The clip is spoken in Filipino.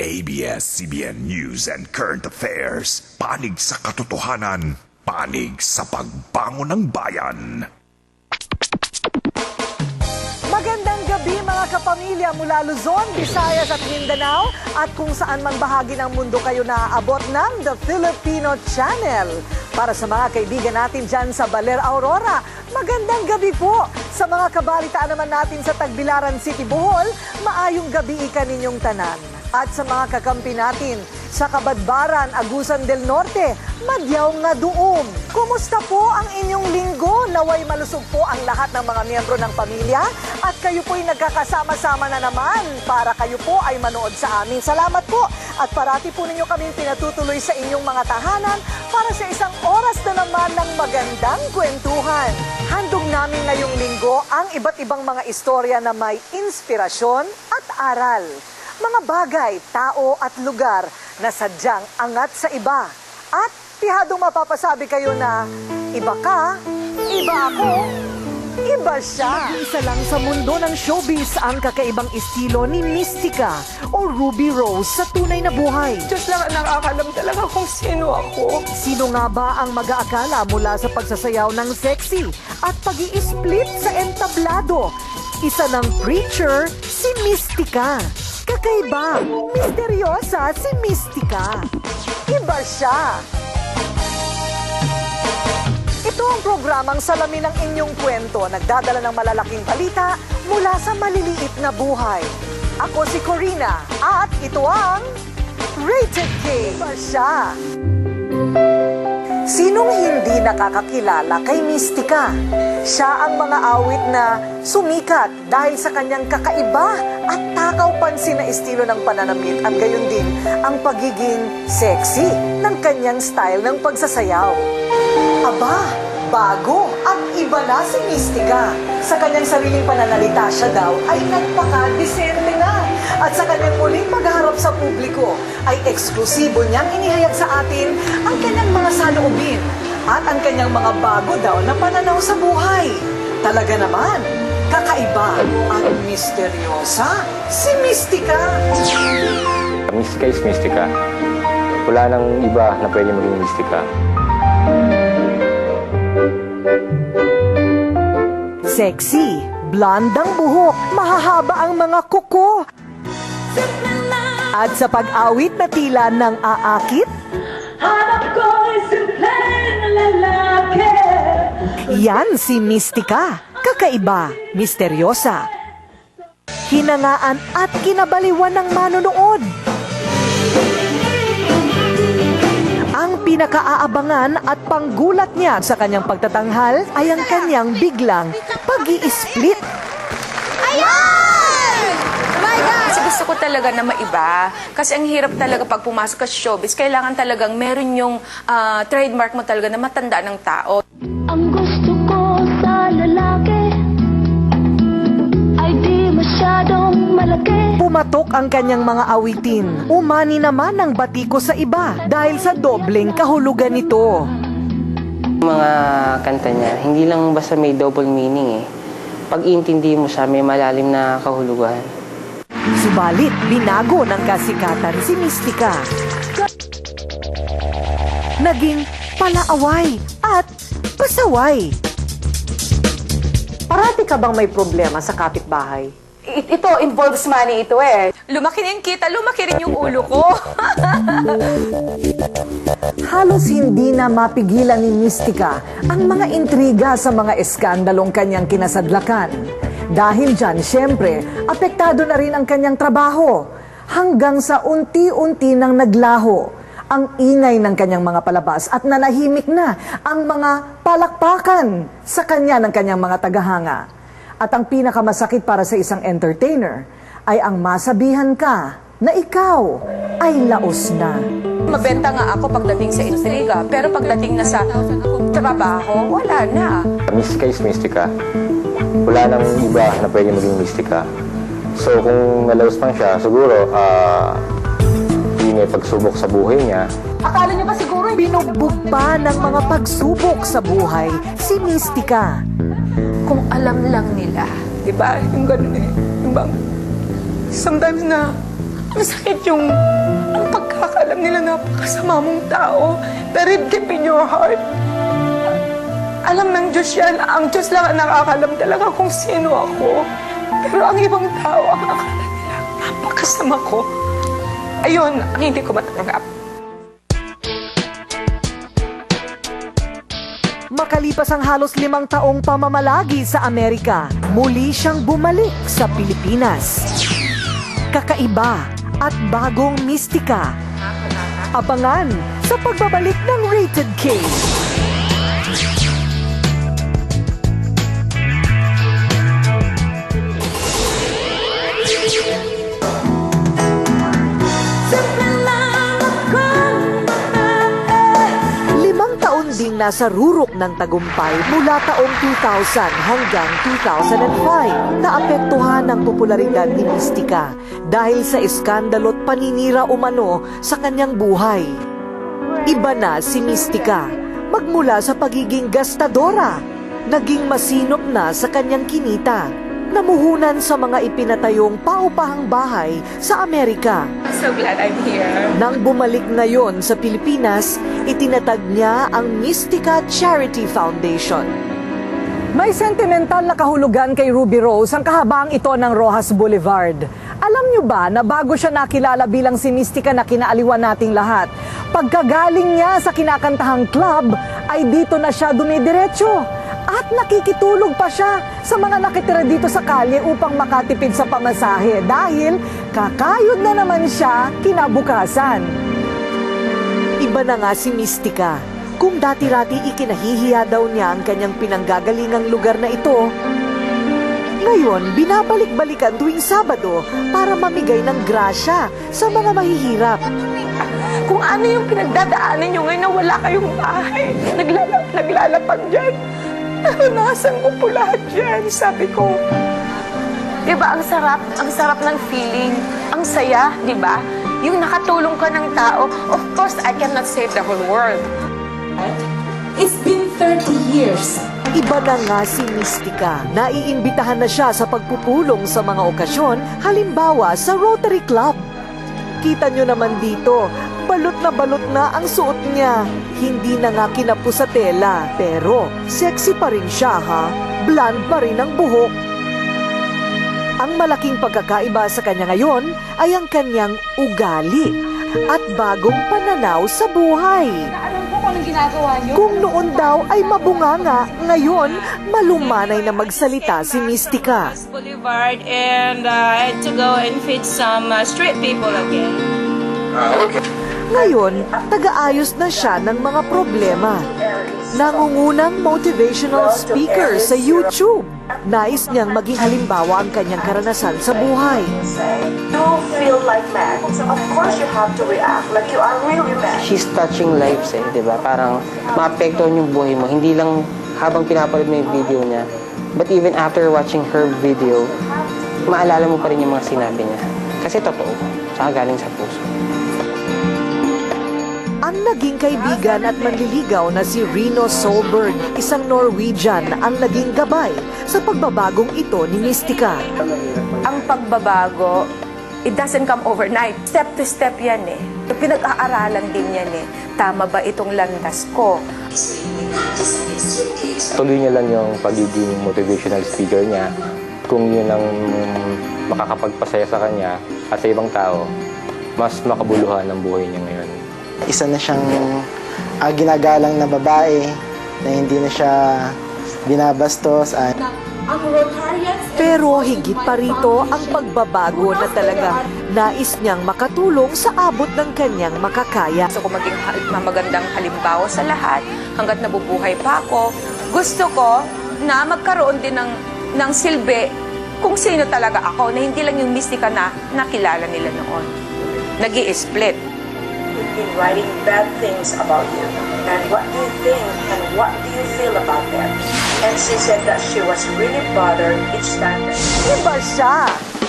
ABS-CBN News and Current Affairs. Panig sa katotohanan, panig sa pagbangon ng bayan. Magandang gabi mga kapamilya mula Luzon, Visayas at Mindanao at kung saan man bahagi ng mundo kayo naaabot ng The Filipino Channel. Para sa mga kaibigan natin dyan sa Baler Aurora, magandang gabi po. Sa mga kabalitaan naman natin sa Tagbilaran City, Bohol, maayong gabi ika ninyong tanan. At sa mga kakampi natin sa Kabadbaran, Agusan del Norte, Madyaw nga duom. Kumusta po ang inyong linggo? Naway malusog po ang lahat ng mga miyembro ng pamilya at kayo po'y nagkakasama-sama na naman para kayo po ay manood sa amin. Salamat po at parati po ninyo kaming pinatutuloy sa inyong mga tahanan para sa isang oras na naman ng magandang kwentuhan. Handog namin ngayong linggo ang iba't ibang mga istorya na may inspirasyon at aral mga bagay, tao at lugar na sadyang angat sa iba. At tihadong mapapasabi kayo na iba ka, iba ako, iba siya. Isa lang sa mundo ng showbiz ang kakaibang estilo ni Mystica o Ruby Rose sa tunay na buhay. Diyos lang ang nakakalam talaga kung sino ako. Sino nga ba ang mag-aakala mula sa pagsasayaw ng sexy at pag split sa entablado? Isa ng preacher, si Mystica. Kakaiba, misteryosa si Mystica. Iba siya. Ito ang programang salamin ng inyong kwento, nagdadala ng malalaking balita mula sa maliliit na buhay. Ako si Corina at ito ang Rated K. Iba siya. Hindi nakakakilala kay Mystica? Siya ang mga awit na sumikat dahil sa kanyang kakaiba at takaw pansin na estilo ng pananamit at gayon din ang pagiging sexy ng kanyang style ng pagsasayaw. Aba, bago at iba na si Mystica. Sa kanyang sariling pananalita siya daw ay nagpaka-disente na. At sa kanyang muling pagharap sa publiko ay eksklusibo niyang inihayag sa atin ang kanyang mga saloobin at ang kanyang mga bago daw na pananaw sa buhay. Talaga naman, kakaiba at misteryosa si Mystica. Mystica is Mystica. Wala nang iba na pwede maging Mystica. Sexy, blondang buhok, mahahaba ang mga kuko. At sa pag-awit na tila ng aakit, yan si Mystica. Kakaiba, misteryosa. Hinangaan at kinabaliwan ng manonood. Ang pinakaaabangan at panggulat niya sa kanyang pagtatanghal ay ang kanyang biglang pag split Kasi gusto ko talaga na maiba. Kasi ang hirap talaga pag pumasok ka sa showbiz, kailangan talagang meron yung ah, trademark mo talaga na matanda ng tao. Ang gusto ko sa lalaki Ay di masyadong malaki Pumatok ang kanyang mga awitin. Umani naman ang batiko sa iba dahil sa dobleng kahulugan nito. mga kanta niya, hindi lang basta may double meaning eh. Pag iintindi mo siya, may malalim na kahulugan. Subalit, binago ng kasikatan si Mystica. Naging palaaway at pasaway. Parati ka bang may problema sa kapitbahay? ito involves money ito eh. Lumaki rin kita, lumaki rin yung ulo ko. Halos hindi na mapigilan ni Mystica ang mga intriga sa mga eskandalong kanyang kinasadlakan. Dahil dyan, syempre, apektado na rin ang kanyang trabaho. Hanggang sa unti-unti nang naglaho ang ingay ng kanyang mga palabas at nanahimik na ang mga palakpakan sa kanya ng kanyang mga tagahanga. At ang pinakamasakit para sa isang entertainer ay ang masabihan ka na ikaw ay laos na. Mabenta nga ako pagdating sa intriga, pero pagdating na sa trabaho, wala na. Mystica is Mystica. Wala nang iba na pwede maging Mystica. So kung nalaos lang siya, siguro, ah, hindi may pagsubok sa buhay niya. Akala niyo ba siguro binugbog pa ng mga pagsubok sa buhay si Mystica? Kung alam lang nila, Di ba? Yung ganun eh. Yung bang, sometimes na Masakit yung ang pagkakalam nila napakasama mong tao. Pero deep in your heart, alam ng Diyos yan. Ang Diyos lang ang nakakalam talaga kung sino ako. Pero ang ibang tao, ang akala nila, napakasama ko. Ayun, ang hindi ko matanggap. Makalipas ang halos limang taong pamamalagi sa Amerika, muli siyang bumalik sa Pilipinas. Kakaiba at bagong mistika. Abangan sa pagbabalik ng Rated K. nasa rurok ng tagumpay mula taong 2000 hanggang 2005 naapektuhan ng popularidad ni Mystica dahil sa iskandalo't paninira umano sa kanyang buhay. Iba na si Mystica magmula sa pagiging gastadora, naging masinop na sa kanyang kinita, namuhunan sa mga ipinatayong paupahang bahay sa Amerika. So glad I'm here. Nang bumalik ngayon sa Pilipinas, itinatag niya ang Mystica Charity Foundation. May sentimental na kahulugan kay Ruby Rose ang kahabang ito ng Rojas Boulevard. Alam niyo ba na bago siya nakilala bilang si Mystica na kinaaliwan nating lahat, pagkagaling niya sa kinakantahang club ay dito na siya dumidiretso. At nakikitulog pa siya sa mga nakitira dito sa kalye upang makatipid sa pamasahe dahil kakayod na naman siya kinabukasan. Iba na nga si Mystica. Kung dati-rati ikinahihiya daw niya ang kanyang pinanggagalingang lugar na ito, ngayon binabalik-balikan tuwing Sabado para mamigay ng grasya sa mga mahihirap. Kung ano yung pinagdadaanan nyo ngayon na wala kayong bahay, naglalap, naglalapag dyan. Naranasan ko po lahat yan. Sabi ko, di ba ang sarap, ang sarap ng feeling, ang saya, di ba? Yung nakatulong ka ng tao, of course, I cannot save the whole world. It's been 30 years. Iba na nga si Mystica. Naiimbitahan na siya sa pagpupulong sa mga okasyon, halimbawa sa Rotary Club. Kita nyo naman dito, balot na balot na ang suot niya. Hindi na nga kinapu sa tela, pero sexy pa rin siya ha. Blonde pa rin ang buhok. Ang malaking pagkakaiba sa kanya ngayon ay ang kanyang ugali at bagong pananaw sa buhay. Anong ginagawa niyo. Kung noon daw ay mabunganga, ngayon malumanay na magsalita si Mystica. Boulevard and uh, to go and feed some uh, street people again. Ngayon, taga-ayos na siya ng mga problema. Nangungunang motivational speaker sa YouTube. Nais niyang maging halimbawa ang kanyang karanasan sa buhay. you feel like mad, of course you have to react like you are really mad. She's touching lives eh, di ba? Parang maapektuhan yung buhay mo. Hindi lang habang pinapanood mo yung video niya, but even after watching her video, maalala mo pa rin yung mga sinabi niya. Kasi totoo, saka galing sa puso. Ang naging kaibigan at manliligaw na si Rino Solberg, isang Norwegian, ang naging gabay sa pagbabagong ito ni Mystica. Ang pagbabago, it doesn't come overnight. Step to step yan eh. Pinag-aaralan din yan eh. Tama ba itong landas ko? Tuloy niya lang yung pagiging motivational speaker niya. Kung yun ang makakapagpasaya sa kanya at sa ibang tao, mas makabuluhan ang buhay niya ngayon. Isa na siyang ah, ginagalang na babae na hindi na siya binabastos. Rotarians Pero higit pa rito ang pagbabago na talaga nais niyang makatulong sa abot ng kanyang makakaya. Gusto ko maging magandang halimbawa sa lahat hanggat nabubuhay pa ako. Gusto ko na magkaroon din ng, ng silbi kung sino talaga ako na hindi lang yung mistika na nakilala nila noon. nag Been writing bad things about you. And what do you think and what do you feel about that? And she said that she was really bothered each time Iba.